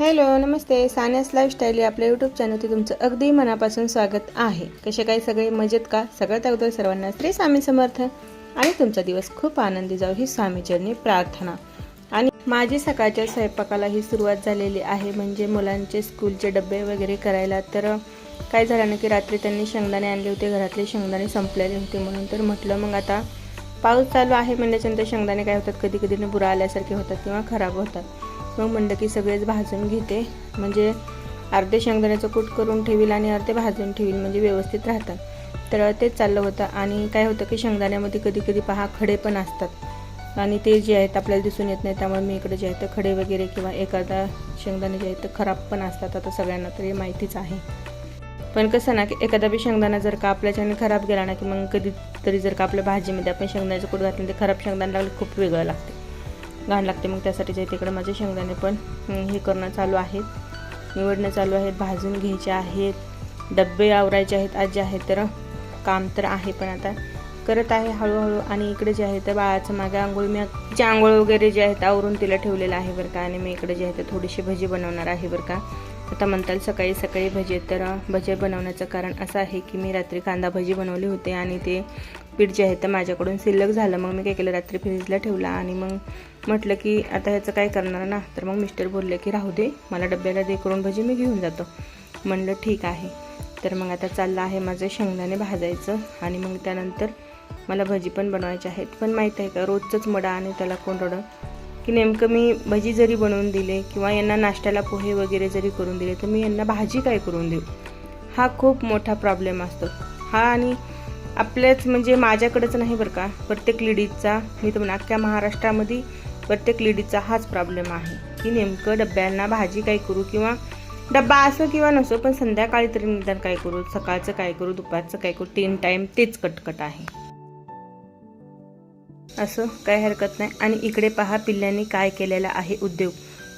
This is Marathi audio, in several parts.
हॅलो नमस्ते. सान्यास लाईफस्टाईल या आपल्या यूट्यूब चॅनलवरती तुमचं अगदी मनापासून स्वागत आहे. कसे काय सगळे? मजेत का? सगळ्यात अगोदर सर्वांना श्री स्वामी समर्थ. आणि तुमचा दिवस खूप आनंदी जाऊ ही स्वामीचरणी प्रार्थना. आणि माझी सकाळच्या स्वयंपाकाला ही सुरुवात झालेली आहे. म्हणजे मुलांचे स्कूलचे डबे वगैरे करायला तर काय झालं ना की रात्री त्यांनी शेंगदाणे आणले होते. घरातले शेंगदाणे संपलेले होते म्हणून तर म्हटलं मग आता पाऊस चालू आहे. म्हणल्याच्यानंतर शेंगदाणे काय होतात? कधी कधी बुरा आल्यासारखे होतात किंवा खराब होतात. मग म्हणलं की सगळेच भाजून घेते. म्हणजे अर्धे शेंगदाण्याचं कूट करून ठेवील आणि अर्धे भाजून ठेवील म्हणजे व्यवस्थित राहतात. तर तेच चाललं होतं. आणि काय होतं की शेंगदाण्यामध्ये कधी कधी पहा खडे पण असतात. आणि ते जे आहेत आपल्याला दिसून येत नाही त्यामुळे मी इकडे जे आहे तर खडे वगैरे किंवा एखादा शेंगदाणे जे आहेत तर खराब पण असतात. आता सगळ्यांना तरी माहितीच आहे. पण कसं ना की एखादा बी शेंगदाणा जर का आपल्याच्याने खराब गेला ना की मग कधीतरी जर का आपल्या भाजीमध्ये आपण शेंगदाण्याचं कूट घातलं ते खराब शेंगदाणा लागलं खूप वेगळं लागते. घाण लागते. मग त्यासाठी जे तिकडे माझे शेंगदाणे पण हे करणं चालू आहेत निवडणं चालू आहेत भाजून घ्यायचे आहेत. डब्बे आवरायचे आहेत आज जे आहे तर काम तर आहे पण आता. करत आहे हळूहळू आणि इकडे जे आहे तर बाळाचं मागे आंघोळ. मी तिची आंघोळ वगैरे जे आहेत आवरून तिला ठेवलेलं आहे बरं का. आणि मी इकडे जे आहे तर थोडीशी भजी बनवणार आहे बरं का. आता म्हणताल सकाळी सकाळी भजी तर भजी बनवण्याचं कारण असं आहे की मी रात्री कांदा भजी बनवली होती आणि ते पीठ जे आहे तर माझ्याकडून शिल्लक झालं. मग मी काय केलं? रात्री फ्रीजला ठेवला आणि मग म्हटलं की आता ह्याचं काय करणार ना? तर मग मिस्टर बोलले की राहू दे मला डब्याला दे करून भजी मी घेऊन जातो. म्हणलं ठीक आहे. तर मग आता चाललं आहे माझं शेंगदाणे भाजायचं आणि मग त्यानंतर मला भजी पण बनवायची आहेत. पण माहीत आहे का रोजचंच मडा आणि त्याला कोण की नेमकं मी भजी जरी बनवून दिले किंवा यांना नाश्त्याला पोहे वगैरे जरी करून दिले तर मी यांना भाजी काय करून देऊ? हा खूप मोठा प्रॉब्लेम असतो. हा आणि आपल्याच म्हणजे माझ्याकडंच नाही बरं का. प्रत्येक लेडीजचा मी तर अख्ख्या महाराष्ट्रामध्ये प्रत्येक लेडीजचा हाच प्रॉब्लेम आहे. की नेमकं डब्यांना भाजी काय करू किंवा डब्बा असो किंवा नसो पण संध्याकाळी तरी निदान काय करू? सकाळचं काय करू? दुपारचं काय करू? तीन टाईम तेच कटकट आहे. असं काही हरकत नाही. आणि इकडे पहा पिल्ल्यांनी काय केलेलं आहे उद्योग.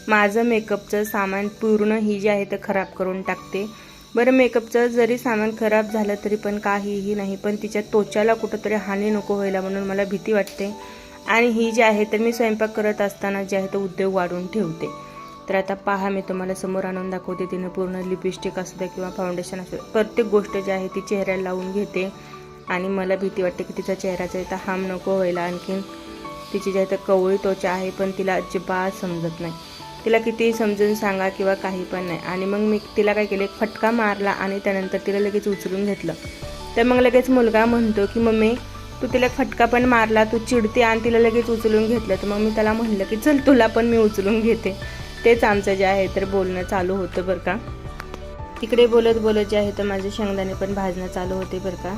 माझं मेकअपचं सामान पूर्ण ही जे आहे ते खराब करून टाकते. बरं मेकअपचं जरी सामान खराब झालं तरी पण काहीही नाही पण तिच्या त्वचाला कुठंतरी हानी नको व्हायला म्हणून मला भीती वाटते. आणि ही जी आहे तर मी स्वयंपाक करत असताना जे आहे तो उद्योग वाढवून ठेवते. तर आता पहा मी तुम्हाला समोर आणून दाखवते. तिने पूर्ण लिपस्टिक असू द्या किंवा फाउंडेशन असू द्या प्रत्येक गोष्ट जी आहे ती चेहऱ्याला लावून घेते. आणि मला भीती वाटते की तिचा चेहऱ्याचं आहे तर हाम नको व्हायला आणखीन तिची जी आहे तर कवळी त्वचा आहे पण तिला अजिबात समजत नाही. तिला कितीही समजून सांगा किंवा काही पण नाही. आणि मग मी तिला काय केलं एक फटका मारला आणि त्यानंतर तिला लगेच उचलून घेतलं. तर मग लगेच मुलगा म्हणतो की मम्मी तू तिला फटका पण मारला तू चिडते आणि तिला लगेच उचलून घेतलं. तर मग मी त्याला म्हणलं की चल तुला पण मी उचलून घेते. तेच आमचं जे आहे तर बोलणं चालू होतं बरं का. तिकडे बोलत बोलत जे आहे तर माझे शेंगदाणे पण भाजणं चालू होते बरं का.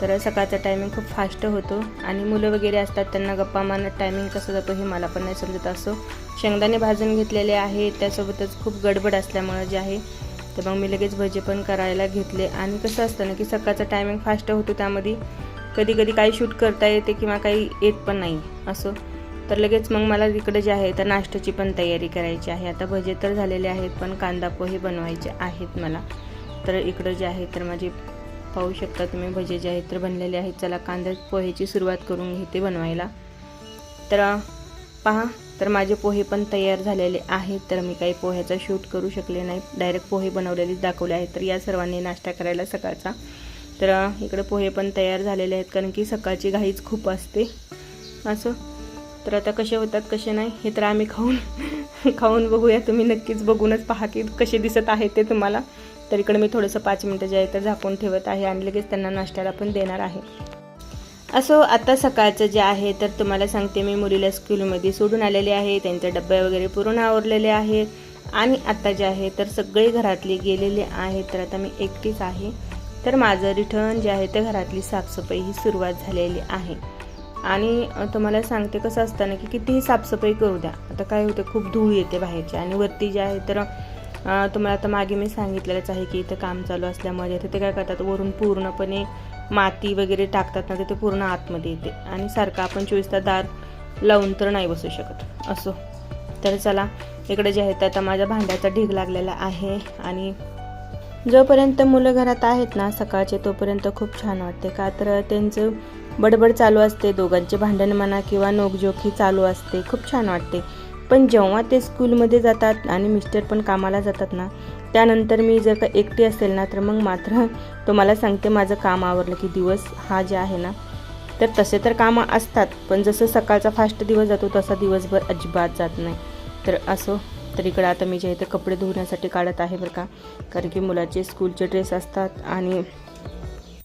तर सकाळचा टायमिंग खूप फास्ट होतो आणि मुलं वगैरे असतात त्यांना गप्पा मारण्यात टायमिंग कसं जातो हे मला पण नाही समजत असो. शेंगदाणे भाजून घेतलेले आहे त्यासोबतच खूप गडबड असल्यामुळं जे आहे तर मग मी लगेच भजे पण करायला घेतले. आणि कसं असतं ना की सकाळचा टायमिंग फास्ट होतो त्यामध्ये कधी कधी काही शूट करता येते किंवा काही येत पण नाही असं. तर लगेच मग मला इकडे जे आहे तर नाश्त्याची पण तयारी करायची आहे. आता भजे तर झालेले आहेत पण कांदा पोहे बनवायचे आहेत मला. तर इकडं जे आहे तर माझे पाहू शकता तुम्ही भजे जे आहेत तर बनलेले आहेत. चला कांदा पोहेची सुरुवात करून घेते बनवायला. तर पहा तर माझे पोहे पण तयार झालेले आहेत. तर मी काही पोह्याचा शूट करू शकले नाही. डायरेक्ट पोहे बनवलेलेच दाखवले आहेत. तर या सर्वांनी नाश्ता करायला सकाळचा. तर इकडे पोहे पण तयार झालेले आहेत कारण की सकाळची घाईच खूप असते. असं. तर आता कसे होतात कसे नाही हे तर आम्ही खाऊन खाऊन बघूया. तुम्ही नक्कीच बघूनच पहा की कसे दिसत आहे ते तुम्हाला. तर इकडे मी थोडंसं पाच मिनटं जे आहे तर झाकून ठेवत आहे आणि लगेच त्यांना नाश्त्याला पण देणार आहे. असो आता सकाळचं जे आहे तर तुम्हाला सांगते मी मुलीला स्कूलमध्ये सोडून आलेले आहे. त्यांचे डब्बे वगैरे पूर्ण आवरलेले आहेत. आणि आत्ता जे आहे तर सगळे घरातले गेलेले आहेत. तर आता मी एकटीच आहे. तर माझं रिटर्न जे आहे ते घरातली साफसफाई ही सुरुवात झालेली आहे. आणि तुम्हाला सांगते कसं असताना की कितीही साफसफाई करू द्या. आता काय होतं खूप धूळ येते बाहेरची आणि वरती जे आहे तर तुम्हाला आता मागे मी सांगितलेलंच आहे की इथं काम चालू असल्यामुळे ते काय करतात वरून पूर्णपणे माती वगैरे टाकतात ना ते पूर्ण आतमध्ये येते. आणि सारखं आपण चोवीस तास दार लावून तर नाही बसू शकत. असो. तर चला इकडे जे आहे तर आता माझ्या भांड्याचा ढीग लागलेला आहे आणि जोपर्यंत मुलं घरात आहेत ना सकाळचे तोपर्यंत खूप छान वाटते. का तर त्यांचं बडबड चालू असते दोघांचे भांडण म्हणा किंवा नोकजोखी चालू असते खूप छान वाटते. पण जेव्हा ते स्कूलमध्ये जातात आणि मिस्टर पण कामाला जातात ना त्यानंतर मी जर का एकटी असेल ना तर मग मात्र तुम्हाला सांगते माझं काम आवरलं की दिवस हा जे आहे ना तर तसे तर कामं असतात. पण जसं सकाळचा फास्ट दिवस जातो तसा दिवसभर अजिबात जात नाही. तर असो तर इकडं आता मी जे इथे कपडे धुण्यासाठी काढत आहे बरं का. कारण की मुलाचे स्कूलचे ड्रेस असतात आणि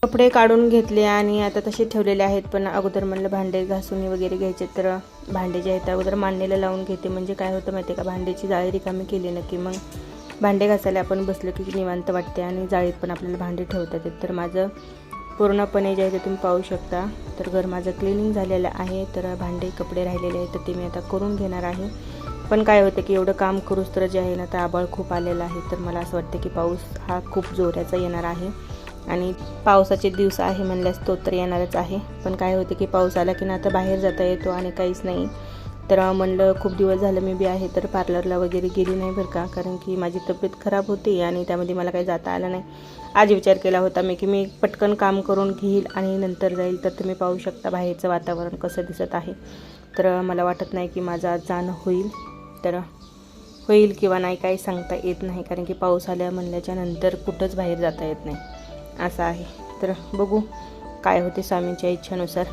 कपडे काढून घेतले आणि आता तसे ठेवलेले आहेत. पण अगोदर म्हणलं भांडे घासून वगैरे घ्यायचे तर भांडे जे आहेत अगोदर मांडणीला लावून घेते. म्हणजे काय होतं माहिती आहे का? भांड्याची जाळी रिकामी केली ना की मग भांडे घासायला आपण बसलो की निवांत वाटते आणि जाळीत पण आपल्याला भांडे ठेवता येतात तर माझं पूर्णपणे जे आहे ते तुम्ही पाहू शकता. तर घर माझं क्लिनिंग झालेलं आहे. तर भांडे कपडे राहिलेले आहेत तर ते मी आता करून घेणार आहे. पण काय होतं की एवढं काम करूच तर जे आहे ना तर आबाळ खूप आलेलं आहे. तर मला असं वाटतं की पाऊस हा खूप जोराचा येणार आहे. आणि पावसाचे दिवस आहे म्हणल्यास तो तर येणारच आहे. पण काय होते की पाऊस आला की ना आता बाहेर जाता येतो आणि काहीच नाही. तर म्हणलं खूप दिवस झालं मी बी आहे तर पार्लरला वगैरे गेली नाही बरं का. कारण की माझी तब्येत खराब होती आणि त्यामध्ये मला काही जाता आलं नाही. आज विचार केला होता मी की मी पटकन काम करून घेईल आणि नंतर जाईल तर तुम्ही पाहू शकता बाहेरचं वातावरण कसं दिसत आहे. तर मला वाटत नाही की माझं आज जाणं होईल. तर होईल किंवा नाही काही सांगता येत नाही कारण की पाऊस आल्या म्हणल्याच्या नंतर कुठंच बाहेर जाता येत नाही. असं आहे. तर बघू काय होते स्वामींच्या इच्छेनुसार.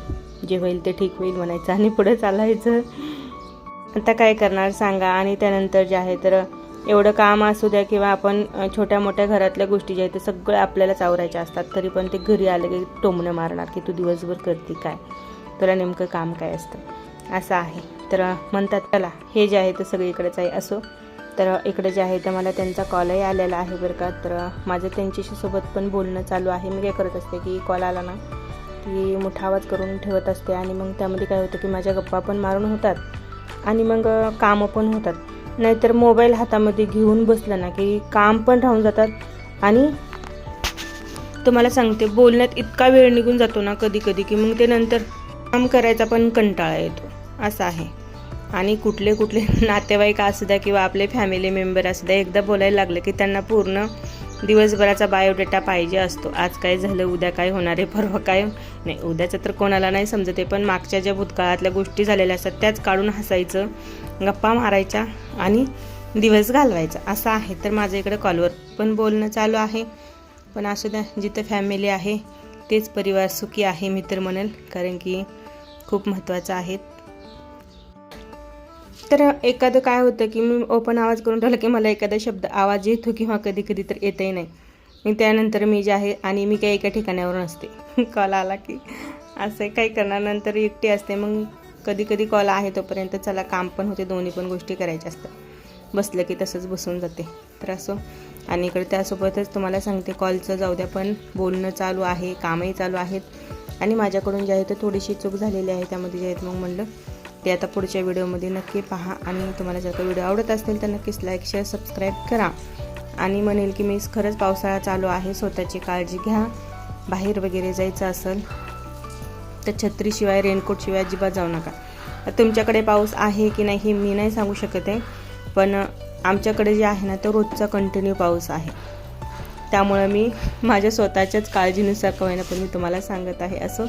जे होईल ते ठीक होईल म्हणायचं आणि पुढं चालायचं. आता काय करणार सांगा. आणि त्यानंतर जे आहे तर एवढं काम असू द्या किंवा आपण छोट्या मोठ्या घरातल्या गोष्टी ज्या आहेत ते सगळं आपल्यालाच आवरायच्या असतात. तरी पण ते घरी आले की टोमणं मारणार की तू दिवसभर करते काय? तुला नेमकं काम काय असतं? असं आहे. तर म्हणतात चला हे जे आहे ते सगळीकडेच आहे असो. तर इकडे जे आहे तर मला त्यांचा कॉलही आलेला आहे बरं का. तर माझं त्यांच्याशी सोबत पण बोलणं चालू आहे. मी काय करत असते की कॉल आला ना की मोठा आवाज करून ठेवत असते आणि मग त्यामध्ये काय होतं की माझ्या गप्पा पण मारून होतात आणि मग कामं पण होतात. नाहीतर मोबाईल हातामध्ये घेऊन बसलं ना की काम पण राहून जातात आणि तुम्हाला सांगते बोलण्यात इतका वेळ निघून जातो ना कधी कधी की मग ते नंतर काम करायचा पण कंटाळा येतो. असं आहे. आणि कुठले कुठले नातेवाईक असू द्या किंवा आपले फॅमिली मेंबर असू द्या एकदा बोलायला लागलं की त्यांना पूर्ण दिवसभराचा बायोडेटा पाहिजे असतो. आज काय झालं उद्या काय होणार आहे परवा काय? नाही उद्याचं तर कोणाला नाही समजत आहे पण मागच्या ज्या भूतकाळातल्या गोष्टी झालेल्या असतात त्याच काढून हसायचं गप्पा मारायच्या आणि दिवस घालवायचा. असं आहे. तर माझ्या इकडं कॉलवर पण बोलणं चालू आहे. पण असू द्या जिथं फॅमिली आहे तेच परिवार सुखी आहे मी तर म्हणेल. कारण की खूप महत्त्वाचं आहे. तर एखादं काय होतं की मी ओपन आवाज करून ठेवला की मला एखादा शब्द आवाज येतो किंवा कधी कधी तर येतही नाही. मी त्यानंतर मी जे आहे आणि मी काही एका ठिकाणावरून असते. कॉल आला की असं काही करणार नंतर एकटी असते. मग कधी कधी कॉल आहे तोपर्यंत चला काम पण होते दोन्ही पण गोष्टी करायच्या असतात. बसलं की तसंच बसून जाते. तर असो. आणि इकडे त्यासोबतच तुम्हाला सांगते कॉलचं जाऊ द्या पण बोलणं चालू आहे कामही चालू आहेत. आणि माझ्याकडून जे आहे तर थोडीशी चूक झालेली आहे त्यामध्ये जे आहेत मग म्हणलं ते आता पुढच्या व्हिडिओमध्ये नक्की पहा. आणि तुम्हाला जर का व्हिडिओ आवडत असेल तर नक्कीच लाईक शेअर सबस्क्राईब करा. आणि म्हणेल की मी खरंच पावसाळा चालू आहे स्वतःची काळजी घ्या. बाहेर वगैरे जायचं असेल तर छत्रीशिवाय रेनकोटशिवाय अजिबात जाऊ नका. तुमच्याकडे पाऊस आहे की नाही हे मी नाही सांगू शकत आहे. पण आमच्याकडे जे आहे ना तो रोजचा कंटिन्यू पाऊस आहे. त्यामुळं मी माझ्या स्वतःच्याच काळजीनुसार कवायना पण मी तुम्हाला सांगत आहे असं.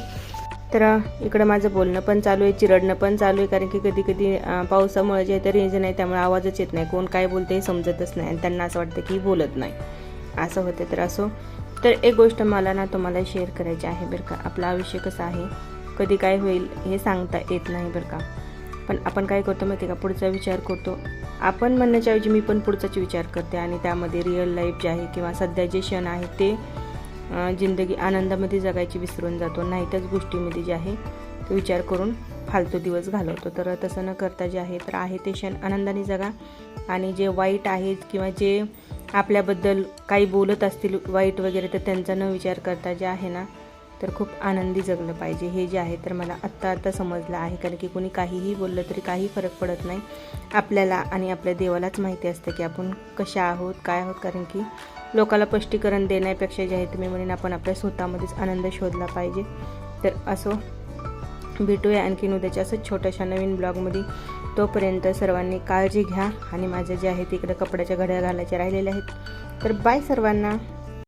तर इकडं माझं बोलणं पण चालू आहे चिरडणं पण चालू आहे कारण की कधी कधी पावसामुळे जे तर रेंज नाही त्यामुळे आवाजच येत नाही. कोण काय बोलते हे समजतच नाही आणि त्यांना असं वाटतं की बोलत नाही. असं होतं तर असो. तर एक गोष्ट मला ना तुम्हाला शेअर करायची आहे बरं का. आपलं आयुष्य कसं आहे? कधी काय होईल हे सांगता येत नाही बरं का. पण आपण काय करतो माहिती का? पुढचा विचार करतो. आपण म्हणण्याच्या ऐवजी मी पण पुढचाच विचार करते आणि त्यामध्ये रिअल लाईफ जे आहे किंवा सध्या जे क्षण आहे ते जिंदगी आनंदामध्ये जगायची विसरून जातो. नाही त्याच गोष्टीमध्ये जे आहे तो विचार करून फालतू दिवस घालवतो. तर तसं न करता जे आहे तर आहे ते क्षण आनंदाने जगा. आणि जे वाईट आहेत किंवा जे आपल्याबद्दल काही बोलत असतील वाईट वगैरे तर त्यांचा न विचार करता जे आहे ना तर खूप आनंदी जगलं पाहिजे. हे जे आहे तर मला आत्ता आत्ता समजलं आहे. कारण की कोणी काहीही बोललं तरी काही फरक पडत नाही. आपल्याला आणि आपल्या देवालाच माहिती असतं की आपण कशा आहोत काय आहोत. कारण की लोकाला स्पष्टीकरण देण्यापेक्षा जे आहे तुम्ही म्हणेन आपण आपल्या स्वतःमध्येच आनंद शोधला पाहिजे. तर असो भेटूया आणखीन उद्याच्या असंच छोट्याशा नवीन ब्लॉगमध्ये. तोपर्यंत सर्वांनी काळजी घ्या. आणि माझ्या जे आहे तिकडे कपड्याच्या घड्या घालायच्या राहिलेल्या आहेत. तर बाय सर्वांना.